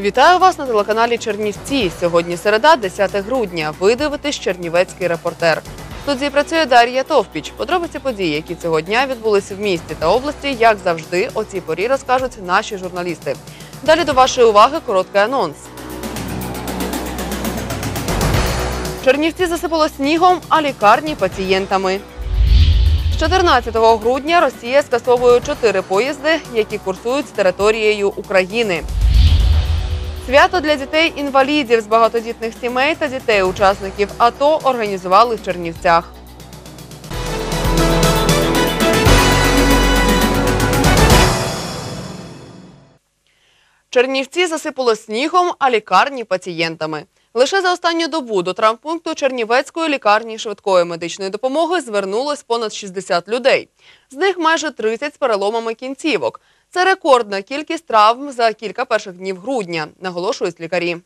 Вітаю вас на телеканалі Чернівці. Сьогодні середа, 10 грудня. Ви дивитесь Чернівецький репортер. В студії працює Дар'я Товпіч. Подробиці подій, які цього дня відбулися в місті та області, як завжди, о цій порі розкажуть наші журналісти. Далі до вашої уваги короткий анонс. Чернівці засипало снігом, а лікарні пацієнтами. З 14 грудня Росія скасовує чотири поїзди, які курсують з територією України. Свято для дітей-інвалідів з багатодітних сімей та дітей-учасників АТО організували в Чернівцях. Чернівці засипало снігом, а лікарні пацієнтами. Лише за останню добу до травмпункту Чернівецької лікарні швидкої медичної допомоги звернулось понад 60 людей. З них майже 30 з переломами кінцівок. Це рекордна кількість травм за кілька перших днів грудня, наголошують лікарі.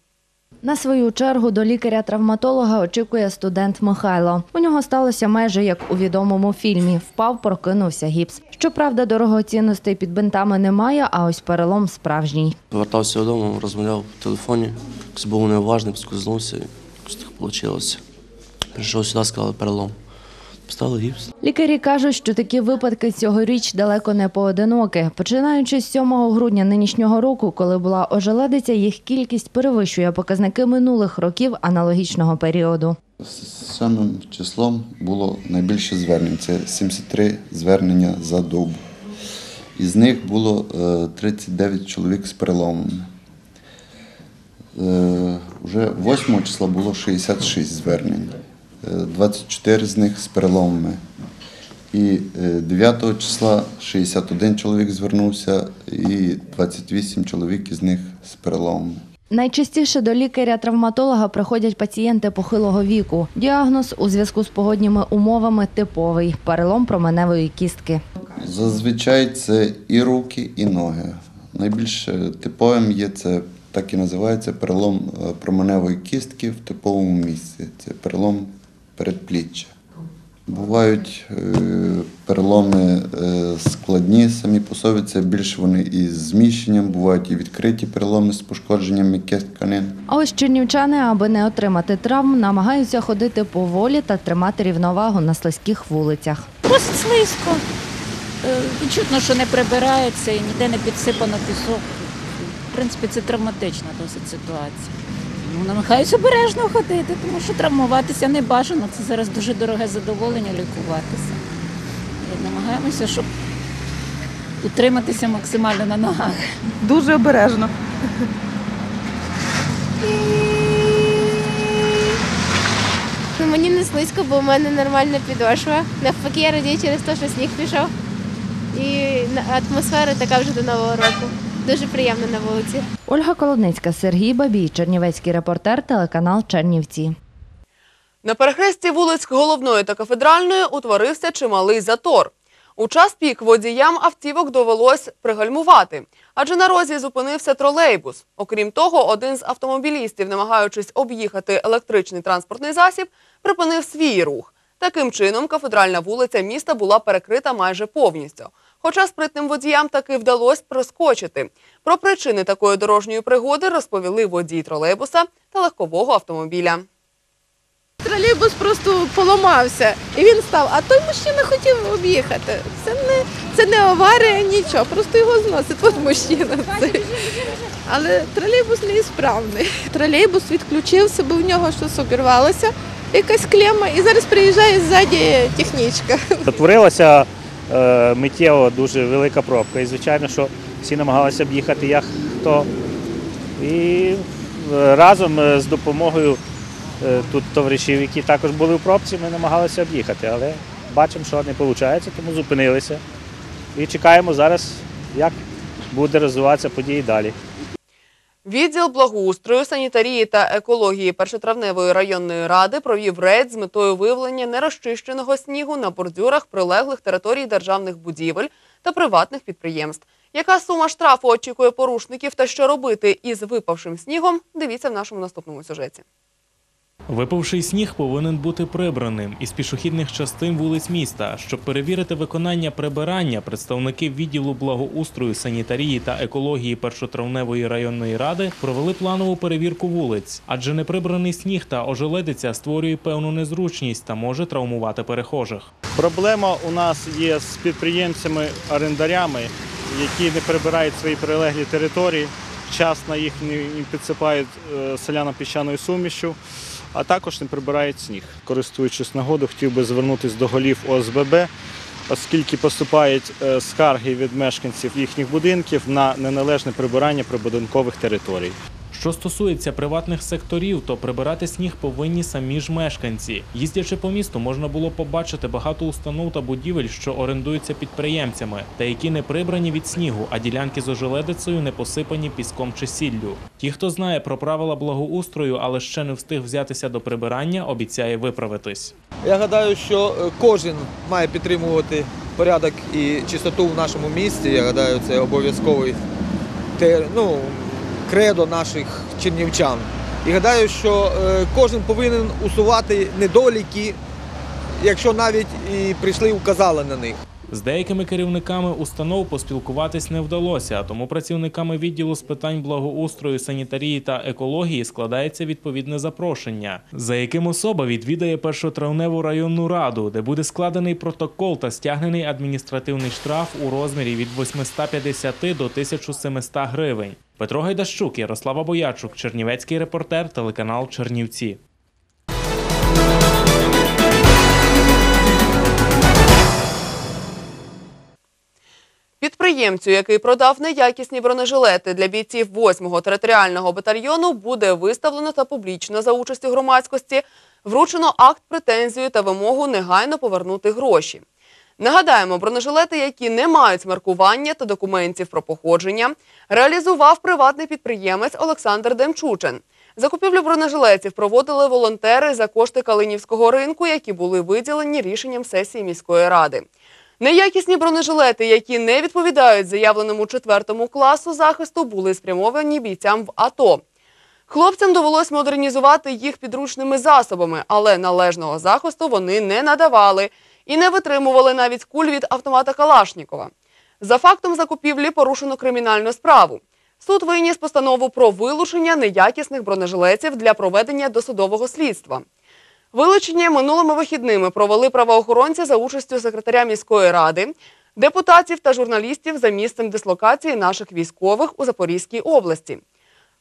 На свою чергу до лікаря-травматолога очікує студент Михайло. У нього сталося майже як у відомому фільмі. Впав, прокинувся гіпс. Щоправда, дорогоцінностей під бинтами немає, а ось перелом справжній. Повертався додому, розмовляв в телефоні, якось був неуважний, поскользнувся, і якось так вийшло. Прийшов сюди, сказали перелом. Поставили гіпс. Лікарі кажуть, що такі випадки цьогоріч далеко не поодинокі. Починаючи з 7 грудня нинішнього року, коли була ожеледиця, їх кількість перевищує показники минулих років аналогічного періоду. З самим числом було найбільше звернень. Це 73 звернення за добу. Із них було е, 39 чоловік з переломами. Е, Вже 8 числа було 66 звернень, Е, 24 з них з переломами. І е, 9 числа 61 чоловік звернувся, і 28 чоловік із них з переломами. Найчастіше до лікаря-травматолога приходять пацієнти похилого віку. Діагноз у зв'язку з погодніми умовами типовий перелом променевої кістки. Зазвичай це і руки, і ноги. Найбільш е, типовим є це так і називається перелом е, променевої кістки в типовому місці. Це перелом передпліччя. Бувають е, переломи е, складні самі по собі, це більш вони із зміщенням, бувають і відкриті переломи з пошкодженням м'яких тканин. А ось чернівчани, аби не отримати травм, намагаються ходити поволі та тримати рівновагу на слизьких вулицях. Досить слизько. Е, Відчутно, що не прибирається і ніде не підсипано пісок. В принципі, це травматична досить ситуація. Ну, намагаюся обережно ходити, тому що травмуватися не бажано. Це зараз дуже дороге задоволення лікуватися. І намагаємося, щоб утриматися максимально на ногах. Дуже обережно. Ну, мені не слизько, бо в мене нормальна підошва. Навпаки, я радію через те, що сніг пішов. І атмосфера така вже до Нового року. Дуже приємно на вулиці. Ольга Колодницька, Сергій Бабій, Чернівецький репортер, телеканал Чернівці. На перехресті вулиць Головної та Кафедральної утворився чималий затор. У час пік водіям автівок довелось пригальмувати, адже на розі зупинився тролейбус. Окрім того, один з автомобілістів, намагаючись об'їхати електричний транспортний засіб, припинив свій рух. Таким чином, кафедральна вулиця міста була перекрита майже повністю. Хоча спритним водіям таки вдалося проскочити. Про причини такої дорожньої пригоди розповіли водій тролейбуса та легкового автомобіля. Тролейбус просто поламався і він став, а той мужчина хотів об'їхати. Це не, це не аварія, нічого, просто його зносить от мужчина. цей. Але тролейбус неісправний. Тролейбус відключився, бо в нього щось обірвалося, якась клема, і зараз приїжджає ззаді технічка. Утворилася е, миттєво дуже велика пробка. І звичайно, що всі намагалися об'їхати як хто. І е, разом е, з допомогою е, тут товаришів, які також були в пробці, ми намагалися об'їхати. Але бачимо, що не виходить, тому зупинилися. І чекаємо зараз, як буде розвиватися події далі. Відділ благоустрою, санітарії та екології першотравневої районної ради провів рейд з метою виявлення нерозчищеного снігу на бордюрах прилеглих територій державних будівель та приватних підприємств. Яка сума штрафу очікує порушників та що робити із випавшим снігом? Дивіться в нашому наступному сюжеті. Випавший сніг повинен бути прибраним із пішохідних частин вулиць міста. Щоб перевірити виконання прибирання, представники відділу благоустрою, санітарії та екології першотравневої районної ради провели планову перевірку вулиць, адже неприбраний сніг та ожеледиця створює певну незручність та може травмувати перехожих. Проблема у нас є з підприємцями-орендарями, які не прибирають свої прилеглі території, вчасно їх не підсипають е, соляно-піщаною сумішю, а також не прибирають сніг. Користуючись нагодою, хотів би звернутися до голів ОСББ, оскільки поступають е, скарги від мешканців їхніх будинків на неналежне прибирання прибудинкових територій. Що стосується приватних секторів, то прибирати сніг повинні самі ж мешканці. Їздячи по місту, можна було побачити багато установ та будівель, що орендуються підприємцями, та які не прибрані від снігу, а ділянки з ожеледицею не посипані піском чи сіллю. Ті, хто знає про правила благоустрою, але ще не встиг взятися до прибирання, обіцяє виправитись. Я гадаю, що е, кожен має підтримувати порядок і чистоту в нашому місті. Я гадаю, це обов'язковий ну, кредо наших чернівчан. І гадаю, що е, кожен повинен усувати недоліки, якщо навіть і прийшли і вказали на них. З деякими керівниками установ поспілкуватись не вдалося, а тому працівниками відділу з питань благоустрою, санітарії та екології складається відповідне запрошення, за яким особа відвідає першотравневу районну раду, де буде складений протокол та стягнений адміністративний штраф у розмірі від 850 до 1700 гривень. Петро Гайдащук, Ярослава Боячук, Чернівецький репортер, телеканал Чернівці. Підприємцю, який продав неякісні бронежилети для бійців 8-го територіального батальйону, буде виставлено та публічно за участю громадськості вручено акт претензію та вимогу негайно повернути гроші. Нагадаємо, бронежилети, які не мають маркування та документів про походження, реалізував приватний підприємець Олександр Демчучен. Закупівлю бронежилетів проводили волонтери за кошти Калинівського ринку, які були виділені рішенням сесії міської ради. Неякісні бронежилети, які не відповідають заявленому четвертому класу захисту, були спрямовані бійцям в АТО. Хлопцям довелось модернізувати їх підручними засобами, але належного захисту вони не надавали і не витримували навіть куль від автомата Калашнікова. За фактом закупівлі порушено кримінальну справу. Суд виніс постанову про вилучення неякісних бронежилетів для проведення досудового слідства. Вилучення минулими вихідними провели правоохоронці за участю секретаря міської ради, депутатів та журналістів за місцем дислокації наших військових у Запорізькій області.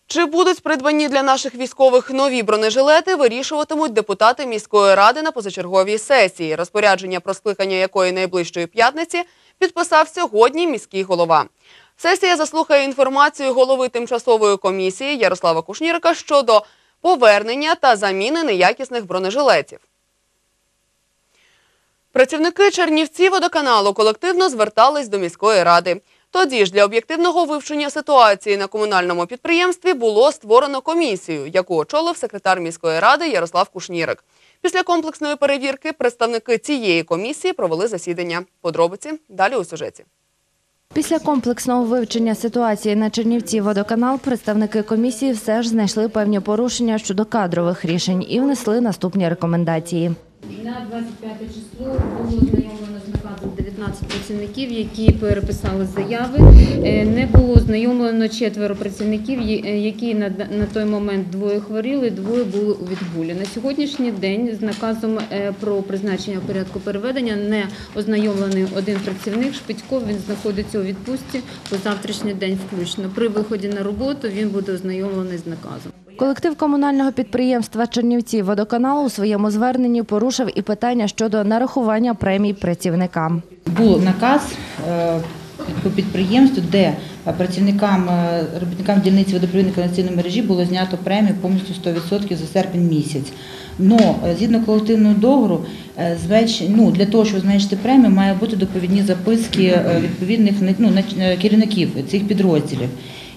Чи будуть придбані для наших військових нові бронежилети, вирішуватимуть депутати міської ради на позачерговій сесії, розпорядження про скликання якої найближчої п'ятниці підписав сьогодні міський голова. Сесія заслухає інформацію голови тимчасової комісії Ярослава Кушнірика щодо повернення та заміни неякісних бронежилетів. Працівники Чернівці водоканалу колективно звертались до міської ради. Тоді ж для об'єктивного вивчення ситуації на комунальному підприємстві було створено комісію, яку очолив секретар міської ради Ярослав Кушнірик. Після комплексної перевірки представники цієї комісії провели засідання. Подробиці далі у сюжеті. Після комплексного вивчення ситуації на Чернівці водоканал представники комісії все ж знайшли певні порушення щодо кадрових рішень і внесли наступні рекомендації. На 25 число було знайомо 15 працівників, які переписали заяви. Е, не було ознайомлено четверо працівників, е, які на той момент двоє хворіли, двоє були у відгулі. На сьогоднішній день з наказом е, про призначення порядку переведення не ознайомлений один працівник. Шпитьков він знаходиться у відпустці по завтрашній день. Включно при виході на роботу він буде ознайомлений з наказом. Колектив комунального підприємства Чернівці водоканалу у своєму зверненні порушив і питання щодо нарахування премій працівникам був наказ е, по підприємству, де працівникам е, робітникам дільниці водопровідної каналізаційної мережі було знято премію повністю 100% за серпень місяць. Но е, згідно колективного договору, е, ну, для того, щоб зменшити премію, має бути доповідні записки е, відповідних ну, е, керівників цих підрозділів.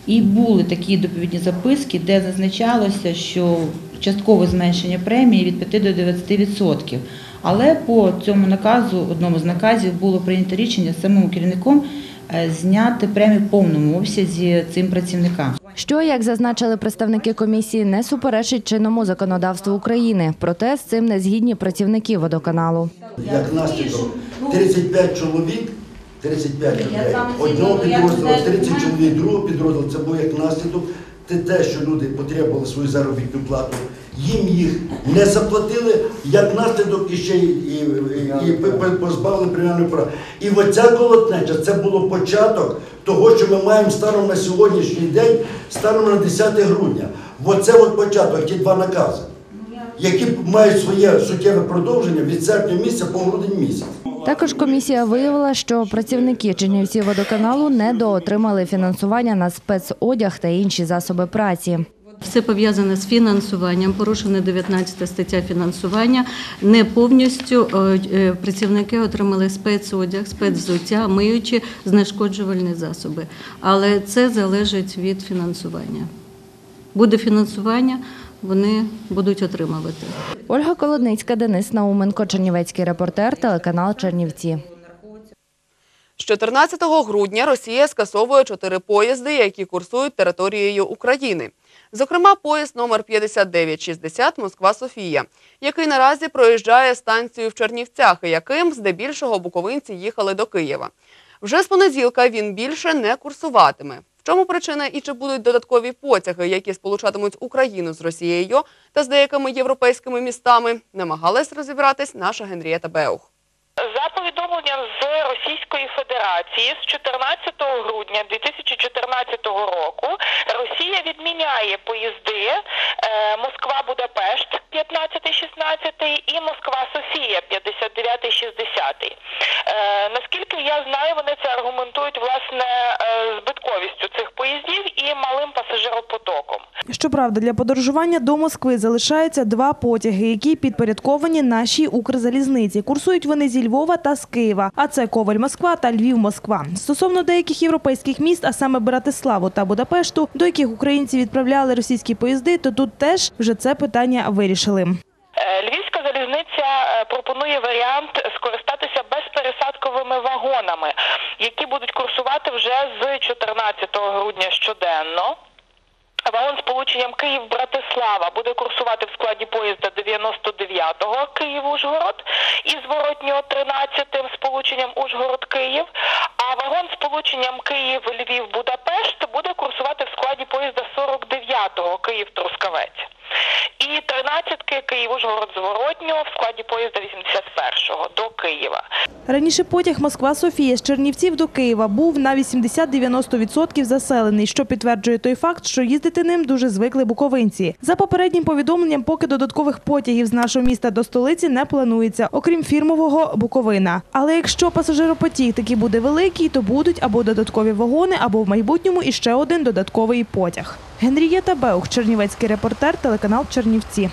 І були такі доповідні записки, де зазначалося, що часткове зменшення премії від 5 до 90%. Але по цьому наказу, одному з наказів, було прийнято рішення самим керівником е, зняти премію в повному обсязі цим працівникам. Що, як зазначили представники комісії, не суперечить чинному законодавству України. Проте з цим не згідні працівники водоканалу. Як наслідок 35 чоловік, 35 людей, одного підрозділу, 30 чоловік другого підрозділу, це був як наслідок. Те, що люди потребували свою заробітну плату, їм їх не заплатили, як наслідок і ще і, і, і позбавили преміальної права. І оця колотнеча це було початок того, що ми маємо станом на сьогоднішній день, станом на 10 грудня. Оце от початок, ті два накази, які мають своє суттєве продовження від серпня місяця по грудень місяць. Також комісія виявила, що працівники Чернівців водоканалу недоотримали фінансування на спецодяг та інші засоби праці. Все пов'язане з фінансуванням, порушена 19 стаття фінансування. Не повністю е, е, працівники отримали спецодяг, спецвзуття, миючі знешкоджувальні засоби. Але це залежить від фінансування. Буде фінансування, вони будуть отримувати. Ольга Колодницька, Денис Науменко, Чернівецький репортер, телеканал Чернівці. З 14 грудня Росія скасовує чотири поїзди, які курсують територією України. Зокрема, поїзд номер 5960 Москва-Софія, який наразі проїжджає станцію в Чернівцях, і яким здебільшого буковинці їхали до Києва. Вже з понеділка він більше не курсуватиме. В чому причина і чи будуть додаткові потяги, які сполучатимуть Україну з Росією та з деякими європейськими містами, намагалась розібратись наша Генрієта Беух. За повідомленням з Російської Федерації з 14 грудня 2014 року Росія відміняє поїзди е, Москва-Будапешт 15-16 і Москва-Софія 59-60. Е, наскільки я знаю, вони це аргументують власне е, збитковістю цих поїздів і малим пасажиропотоком. Щоправда, для подорожування до Москви залишаються два потяги, які підпорядковані нашій Укрзалізниці. Курсують вони зі Львова та з Києва, а це Коваль-Москва та Львів-Москва. Стосовно деяких європейських міст, а саме Братиславу та Будапешту, до яких українці відправляли російські поїзди, то тут теж вже це питання вирішили. Е, Львівська залізниця е, пропонує варіант скористатися безпересадковими вагонами, які будуть курсувати вже з 14 грудня щоденно. Вагон з полученням Київ-Братислава буде курсувати в складі поїзда 99-го Київ-Ужгород і зворотнього 13-тим з полученням Ужгород-Київ. А вагон з полученням Київ-Львів-Будапешт буде курсувати в складі поїзда 49-го Київ-Трускавець. І 13-ки Київ-Ужгород зворотнього в складі поїзда 81-го до Києва. Раніше потяг Москва-Софія з Чернівців до Києва був на 80-90% заселений, що підтверджує той факт, що їздити ним дуже звикли буковинці. За попереднім повідомленням, поки додаткових потягів з нашого міста до столиці не планується, окрім фірмового Буковина. Але якщо пасажиропотік таки буде великий, то будуть або додаткові вагони, або в майбутньому іще один додатковий потяг. Генрієта Беух, Чернівецький репортер, телеканал Чернівці.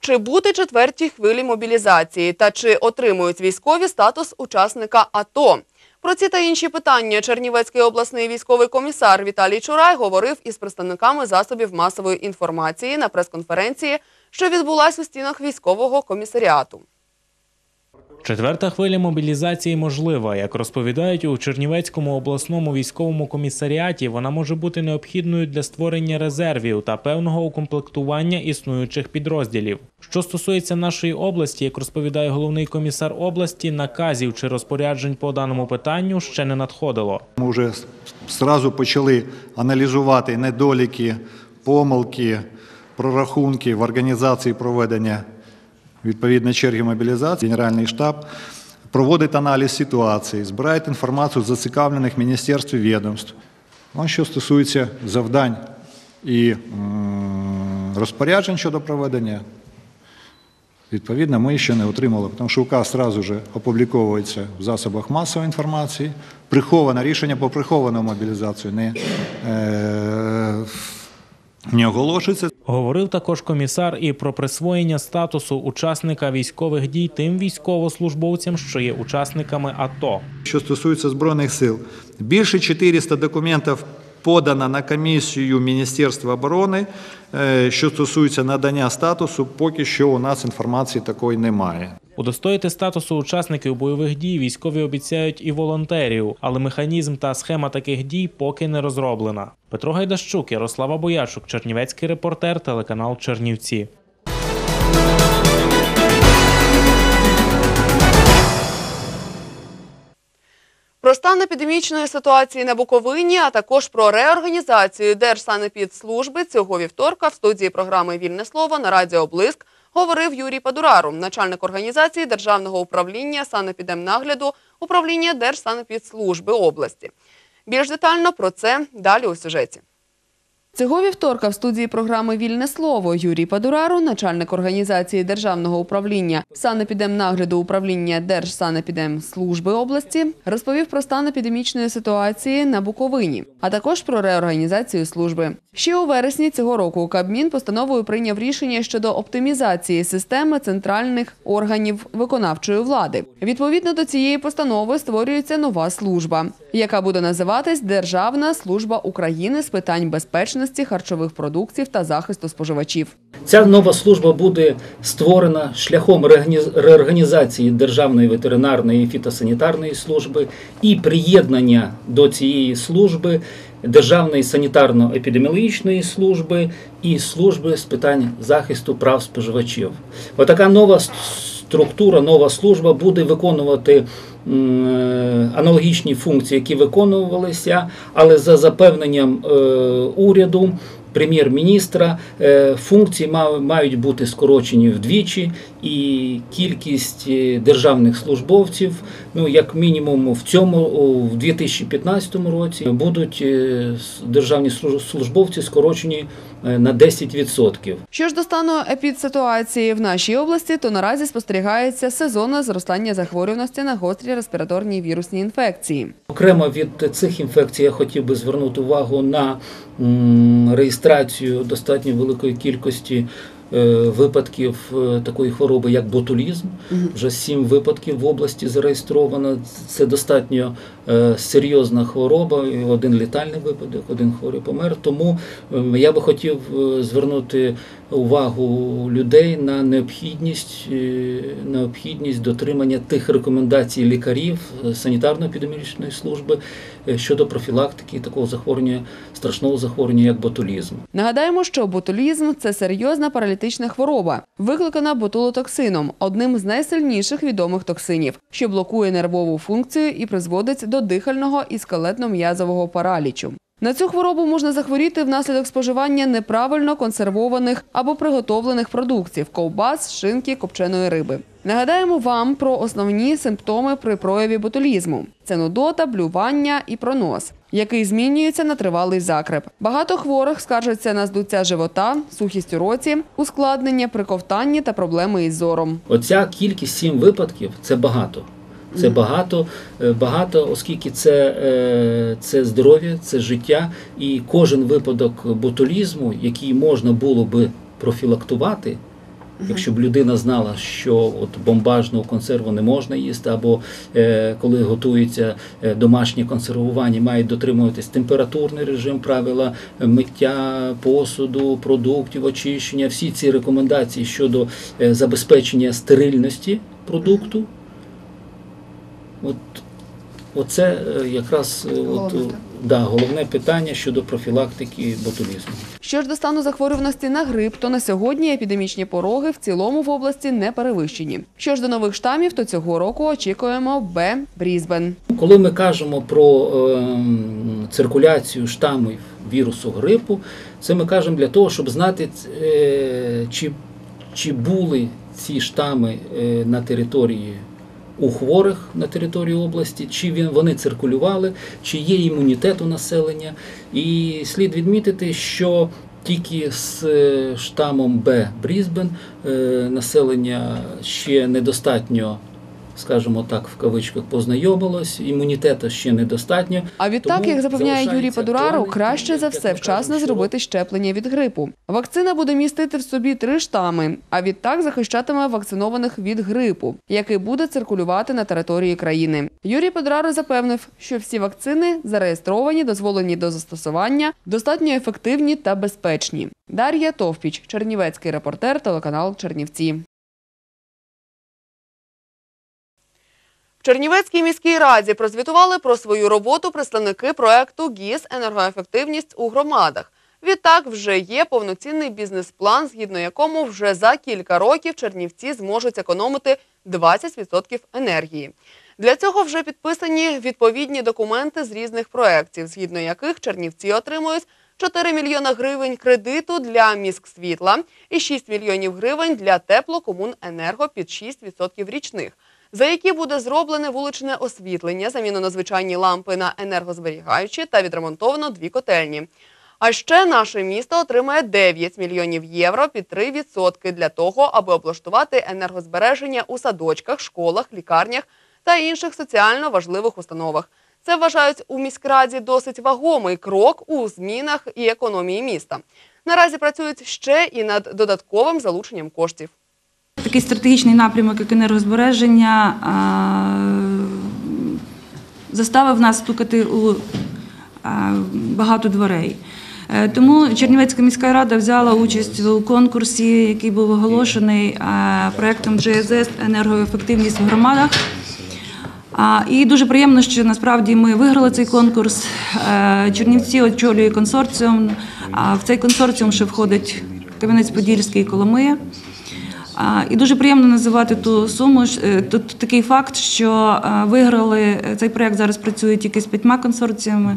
Чи бути четвертій хвилі мобілізації та чи отримують військові статус учасника АТО? Про ці та інші питання Чернівецький обласний військовий комісар Віталій Чурай говорив із представниками засобів масової інформації на прес-конференції, що відбулась у стінах військового комісаріату. Четверта хвиля мобілізації можлива. Як розповідають у Чернівецькому обласному військовому комісаріаті, вона може бути необхідною для створення резервів та певного укомплектування існуючих підрозділів. Що стосується нашої області, як розповідає головний комісар області, наказів чи розпоряджень по даному питанню ще не надходило. Ми вже зразу почали аналізувати недоліки, помилки, прорахунки в організації проведення відповідно черги мобілізації. Генеральний штаб проводить аналіз ситуації, збирає інформацію з зацікавлених міністерств і відомств. Ну, що стосується завдань і розпоряджень щодо проведення, відповідно, ми ще не отримали, тому що указ одразу ж опубліковується в засобах масової інформації. Приховане рішення по приховану мобілізацію не, е, не оголошується. Говорив також комісар і про присвоєння статусу учасника військових дій тим військовослужбовцям, що є учасниками АТО. Що стосується Збройних сил, більше 400 документів подано на комісію Міністерства оборони. Е, Що стосується надання статусу, поки що у нас інформації такої немає. Удостоїти статусу учасників бойових дій військові обіцяють і волонтерів, але механізм та схема таких дій поки не розроблена. Петро Гайдащук, Ярослава Боячук, Чернівецький репортер, телеканал Чернівці. Про стан епідемічної ситуації на Буковині, а також про реорганізацію Держсанепідслужби цього вівторка в студії програми Вільне слово на радіо Блиск говорив Юрій Падурару, начальник організації Державного управління санепідемнагляду управління Держсанепідслужби області. Більш детально про це далі у сюжеті. Цього вівторка в студії програми Вільне слово Юрій Падурару, начальник організації Державного управління санепідемнагляду управління Держсанепідемслужби області, розповів про стан епідемічної ситуації на Буковині, а також про реорганізацію служби. Ще у вересні цього року Кабмін постановою прийняв рішення щодо оптимізації системи центральних органів виконавчої влади. Відповідно до цієї постанови створюється нова служба, яка буде називатись Державна служба України з питань безпечності харчових продуктів та захисту споживачів. Ця нова служба буде створена шляхом реоргані- реорганізації Державної ветеринарної фітосанітарної служби і приєднання до цієї служби Державної санітарно-епідеміологічної служби і служби з питань захисту прав споживачів. Отака нова с- структура, нова служба буде виконувати е, аналогічні функції, які виконувалися, але за запевненням е, уряду. Прем'єр-міністра е, функції мають бути скорочені вдвічі, і кількість державних службовців, ну як мінімум в цьому у- в 2015 році, будуть державні службовці скорочені на 10%. Що ж до стану епідситуації в нашій області, то наразі спостерігається сезонне зростання захворюваності на гострі респіраторні вірусні інфекції. Окремо від цих інфекцій я хотів би звернути увагу на реєстрацію достатньо великої кількості е, випадків е, такої хвороби, як ботулізм. Вже сім випадків в області зареєстровано. Це достатньо е, серйозна хвороба, один літальний випадок, один хворий помер. Тому ем, я би хотів е, звернути увагу людей на необхідність, е, необхідність дотримання тих рекомендацій лікарів е, санітарно-епідемічної служби е, щодо профілактики такого захворювання, страшного захворювання, як ботулізм. Нагадаємо, що ботулізм це серйозна паралітична хвороба, викликана ботулотоксином, одним з найсильніших відомих токсинів, що блокує нервову функцію і призводить до дихального і скелетно-м'язового паралічу. На цю хворобу можна захворіти внаслідок споживання неправильно консервованих або приготовлених продуктів ковбас, шинки, копченої риби. Нагадаємо вам про основні симптоми при прояві ботулізму: це нудота, блювання і пронос, який змінюється на тривалий закреп. Багато хворих скаржаться на здуття живота, сухість у роті, ускладнення при ковтанні та проблеми із зором. Оця кількість сім випадків це багато. Це багато, е, багато, оскільки це, е, це здоров'я, це життя, і кожен випадок ботулізму, який можна було би профілактувати, якщо б людина знала, що от бомбажну консерву не можна їсти, або е, коли готується домашнє консервування, мають дотримуватись температурний режим, правила миття посуду, продуктів, очищення, всі ці рекомендації щодо забезпечення стерильності продукту. От, оце е, якраз е, от, е, да, головне питання щодо профілактики ботулізму. Що ж до стану захворюваності на грип, то на сьогодні епідемічні пороги в цілому в області не перевищені. Що ж до нових штамів, то цього року очікуємо Б. Брізбен. Коли ми кажемо про ем, циркуляцію штамів вірусу грипу, це ми кажемо для того, щоб знати, е, чи, чи були ці штами е, на території у хворих на території області, чи він, вони циркулювали, чи є імунітет у населення. І слід відмітити, що тільки з е, штамом Б Брізбен е, населення ще недостатньо, скажімо так, в кавичках познайомилось, імунітету ще недостатньо. А відтак, Тому як запевняє Юрій актуальним краще за все вчасно зробити щеплення від грипу. Вакцина буде містити в собі три штами, а відтак захищатиме вакцинованих від грипу, який буде циркулювати на території країни. Юрій Падурару запевнив, що всі вакцини зареєстровані, дозволені до застосування, достатньо ефективні та безпечні. Дар'я Товпіч, Чернівецький репортер, телеканал Чернівці. Чернівецькій міській раді прозвітували про свою роботу представники проекту ГІС енергоефективність у громадах. Відтак вже є повноцінний бізнес-план, згідно якому вже за кілька років Чернівці зможуть економити 20% енергії. Для цього вже підписані відповідні документи з різних проєктів, згідно яких Чернівці отримують 4 мільйона гривень кредиту для міськсвітла і 6 мільйонів гривень для теплокомуненерго під 6% річних, за які буде зроблене вуличне освітлення, заміну на звичайні лампи на енергозберігаючі та відремонтовано дві котельні. А ще наше місто отримає 9 мільйонів євро під 3% для того, аби облаштувати енергозбереження у садочках, школах, лікарнях та інших соціально важливих установах. Це вважають у міськраді досить вагомий крок у змінах і економії міста. Наразі працюють ще і над додатковим залученням коштів. Такий стратегічний напрямок, як енергозбереження, заставив нас стукати у багато дверей. Е, Тому Чернівецька міська рада взяла участь у конкурсі, який був оголошений а, проектом GSS енергоефективність в громадах. І дуже приємно, що насправді ми виграли цей конкурс. Е, Чернівці очолює консорціум. В цей консорціум ще входить Кам'янець-Подільський і Коломия. І дуже приємно називати ту суму. е, Тут такий факт, що е, виграли е, цей проект зараз працює тільки з п'ятьма консорціями.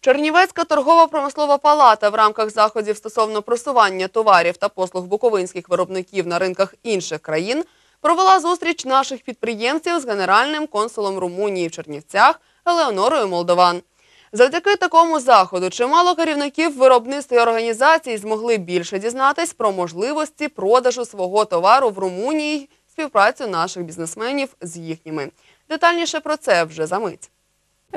Чернівецька торгово-промислова палата в рамках заходів стосовно просування товарів та послуг буковинських виробників на ринках інших країн провела зустріч наших підприємців з генеральним консулом Румунії в Чернівцях Елеонорою Молдован. Завдяки такому заходу чимало керівників виробництв і організацій змогли більше дізнатись про можливості продажу свого товару в Румунії, співпрацю наших бізнесменів з їхніми. Детальніше про це вже за мить.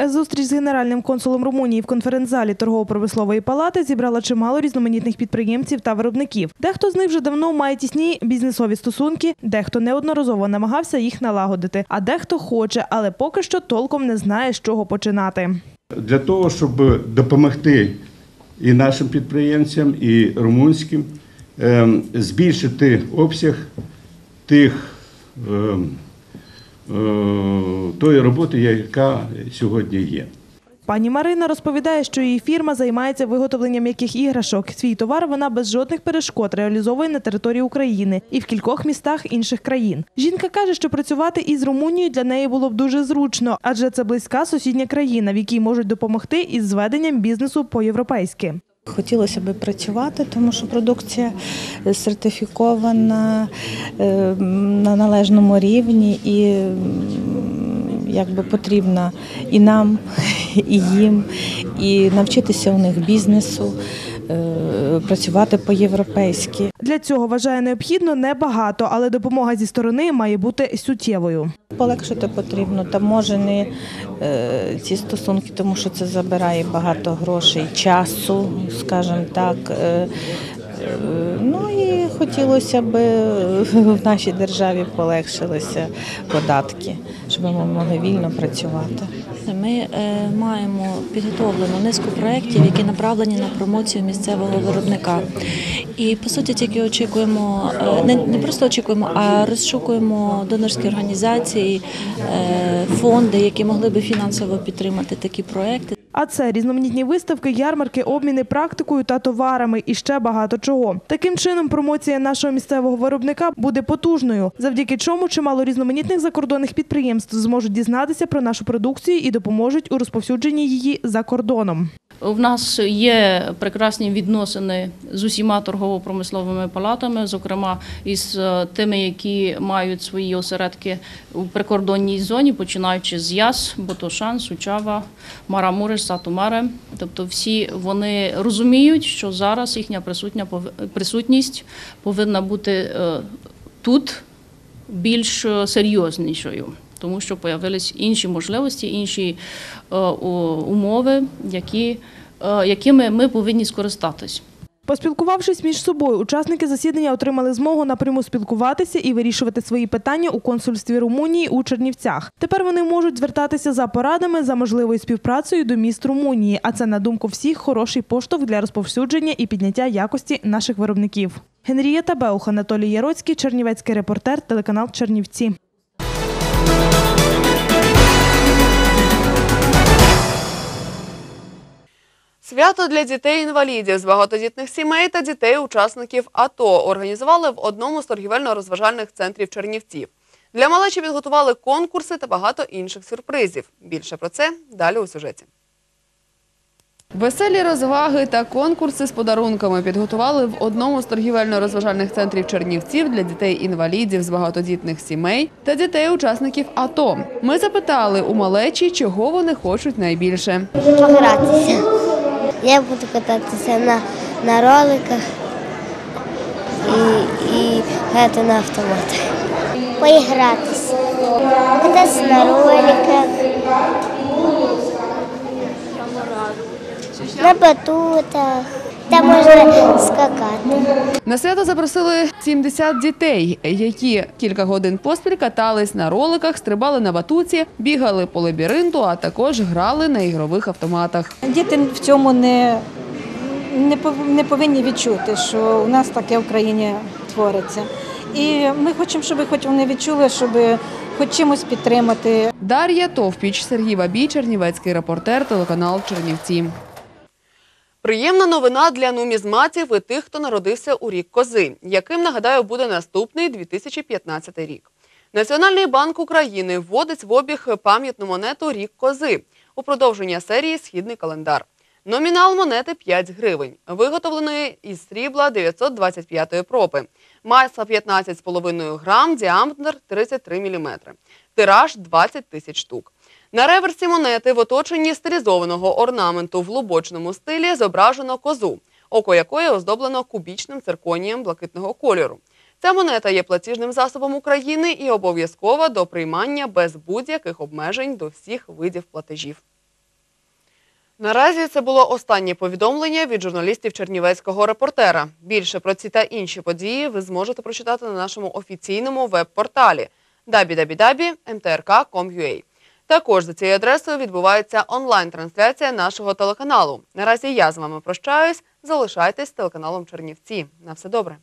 Зустріч з генеральним консулом Румунії в конференц-залі торгово-промислової палати зібрала чимало різноманітних підприємців та виробників. Дехто з них вже давно має тісні бізнесові стосунки, дехто неодноразово намагався їх налагодити, а дехто хоче, але поки що толком не знає, з чого починати. Для того, щоб допомогти і нашим підприємцям, і румунським ем, збільшити обсяг тих ем, е, тої роботи, яка сьогодні є. Пані Марина розповідає, що її фірма займається виготовленням м'яких іграшок. Свій товар вона без жодних перешкод реалізовує на території України і в кількох містах інших країн. Жінка каже, що працювати із Румунією для неї було б дуже зручно, адже це близька сусідня країна, в якій можуть допомогти із зведенням бізнесу по-європейськи. Хотілося б працювати, тому що продукція сертифікована е, на належному рівні і якби потрібна і нам, і їм, і навчитися у них бізнесу, е, працювати по-європейськи. Для цього вважає необхідно небагато, але допомога зі сторони має бути суттєвою. Полегшити потрібно таможені е, ці стосунки, тому що це забирає багато грошей, часу, скажімо так. Е, е, Ну і хотілося б в нашій державі полегшилися податки, щоб ми могли вільно працювати. Ми е, маємо підготовлену низку проєктів, які направлені на промоцію місцевого виробника. І по суті тільки очікуємо, е, не, просто очікуємо, а розшукуємо донорські організації, е, фонди, які могли би фінансово підтримати такі проекти. А це різноманітні виставки, ярмарки, обміни практикою та товарами і ще багато чого. Таким чином, промоція нашого місцевого виробника буде потужною, завдяки чому чимало різноманітних закордонних підприємств зможуть дізнатися про нашу продукцію і допоможуть у розповсюдженні її за кордоном. В нас є прекрасні відносини з усіма торгово-промисловими палатами, зокрема із е, тими, які мають свої осередки у прикордонній зоні, починаючи з Яс, Ботошан, Сучава, Марамури, Сатумаре. Тобто, всі вони розуміють, що зараз їхня присутня присутність повинна бути е, тут більш е, серйознішою. Тому що появились інші можливості, інші е, умови, які, е, якими ми повинні скористатись. Поспілкувавшись між собою, учасники засідання отримали змогу напряму спілкуватися і вирішувати свої питання у консульстві Румунії у Чернівцях. Тепер вони можуть звертатися за порадами за можливою співпрацею до міст Румунії. А це на думку всіх хороший поштовх для розповсюдження і підняття якості наших виробників. Генрієта Беух, Анатолій Яроцький, Чернівецький репортер, телеканал Чернівці. Свято для дітей-інвалідів з багатодітних сімей та дітей-учасників АТО організували в одному з торгівельно-розважальних центрів Чернівців. Для малечі підготували конкурси та багато інших сюрпризів. Більше про це далі у сюжеті. Веселі розваги та конкурси з подарунками підготували в одному з торгівельно-розважальних центрів Чернівців для дітей-інвалідів з багатодітних сімей та дітей-учасників АТО. Ми запитали у малечі, чого вони хочуть найбільше. Погратися. Я буду кататися на, на роликах і, і грати на автоматах. Поігратися. Кататися на роликах. На батутах. Там можна скакати. На свято запросили 70 дітей, які кілька годин поспіль катались на роликах, стрибали на батуці, бігали по лабіринту, а також грали на ігрових автоматах. Діти в цьому не, не, не повинні відчути, що у нас таке в країні твориться. І ми хочемо, щоб хоч вони відчули, щоб хоч чимось підтримати. Дар'я Товпіч, Сергій Бабій, Чернівецький репортер, телеканал Чернівці. Приємна новина для нумізматів і тих, хто народився у рік кози, яким, нагадаю, буде наступний 2015 рік. Національний банк України вводить в обіг пам'ятну монету Рік кози у продовження серії Східний календар. Номінал монети 5 гривень, виготовленої із срібла 925 проби. Маса 15,5 грам, діаметр 33 мм. Тираж 20 тисяч штук. На реверсі монети в оточенні стилізованого орнаменту в лубочному стилі зображено козу, око якої оздоблено кубічним цирконієм блакитного кольору. Ця монета є платіжним засобом України і обов'язкова до приймання без будь-яких обмежень до всіх видів платежів. Наразі це було останнє повідомлення від журналістів Чернівецького репортера. Більше про ці та інші події ви зможете прочитати на нашому офіційному веб-порталі www.mtrk.com.ua. Також за цією адресою відбувається онлайн-трансляція нашого телеканалу. Наразі я з вами прощаюсь. Залишайтесь з телеканалом Чернівці. На все добре.